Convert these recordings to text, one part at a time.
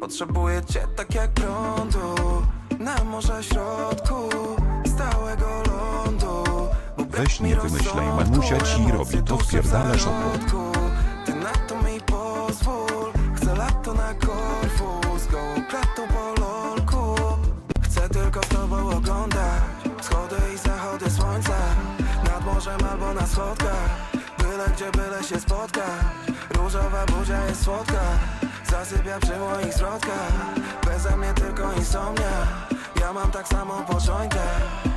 Potrzebuję cię tak jak prądu Na morza środku Stałego lądu. Weź nie wymyślaj, mamusia ci robi, to wpierdalasz zarodku. Ty na to mi pozwól Chcę lato na Korfu Z gołą klatą po lolku. Chcę tylko z tobą oglądać Wschody i zachody słońca. Nad morzem albo na schodkach Byle gdzie, byle się spotkać Różowa buzia jest słodka Zasypia przy moich zwrotkach. Beze mnie tylko insomnia. Ja mam tak samo po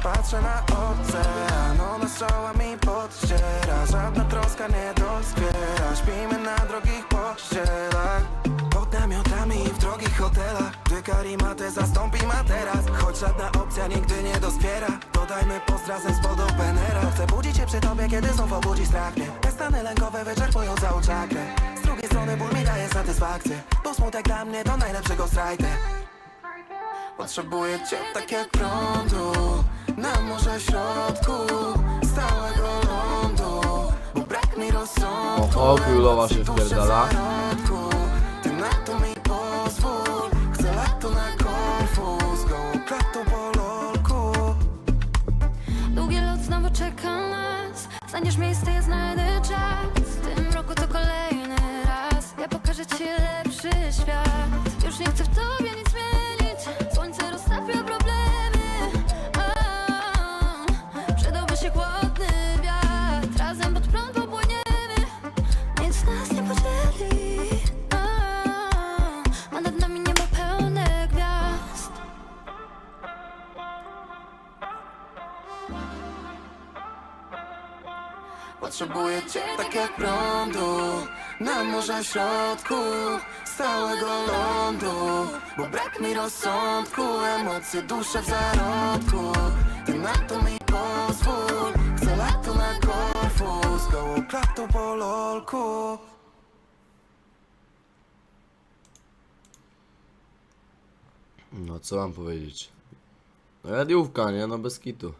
Patrzę na ocean Ona z czoła mi podściera. Żadna troska nie doskwiera. Śpimy na drogich pościelach. Pod namiotami i w drogich hotelach. Gdy karimatę zastąpi materac. Choć żadna opcja nigdy nie doskwiera. Dodajmy post razem z podopenera Chcę budzić się przy tobie, kiedy znów obudzi strach mnie. Te stany lękowe wyczerpują całą czakrę drugiej strony ból mi daje satysfakcję. Bo smutek dla mnie to najlepszego strajkę Potrzebuję cię tak jak prądu Na morze środku Stałego lądu. Bo brak mi rozsądku Oho, królowa się wpierdala. Ty na to mi pozwól Chcę lato na Korfu Z gołą klatą po lolku. Długi lot znowu czeka nas. Znajdziesz miejsce, ja znajdę czas Nie chcę w tobie nic zmienić Słońce roztapia problemy. A, Przydałby się chłodny wiatr. Razem pod prąd popłyniemy. Nic nas nie podzieli. A, A nad nami niebo pełne gwiazd. Potrzebuję cię tak jak prądu Na morza środku Stałego lądu Bo brak mi rozsądku Emocje duszę w zarodku Ty na to mi pozwól Chcę na Korfu Z gołą klatą po lolku No co mam powiedzieć? No radiówka, nie? No bez kitu.